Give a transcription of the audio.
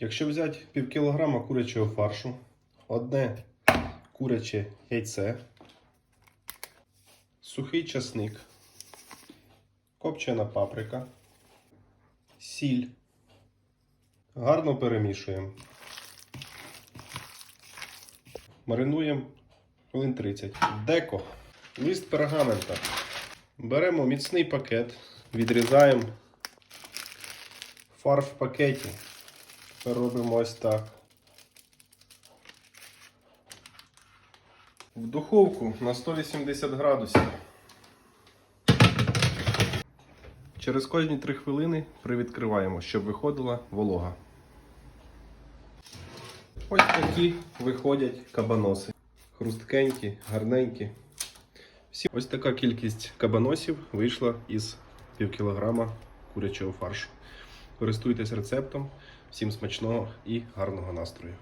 Якщо взяти пів кілограма курячого фаршу, одне куряче яйце, сухий часник, копчена паприка, сіль. Гарно перемішуємо. Маринуємо хвилин 30. Деко. Лист пергамента. Беремо міцний пакет, відрізаємо фарш в пакеті. Робимо ось так. В духовку на 180 градусів. Через кожні 3 хвилини привідкриваємо, щоб виходила волога. Ось такі виходять кабаноси. Хрусткенькі, гарненькі. Всі... Ось така кількість кабаносів вийшла із пів кілограма курячого фаршу. Користуйтесь рецептом. Всім смачного і гарного настрою!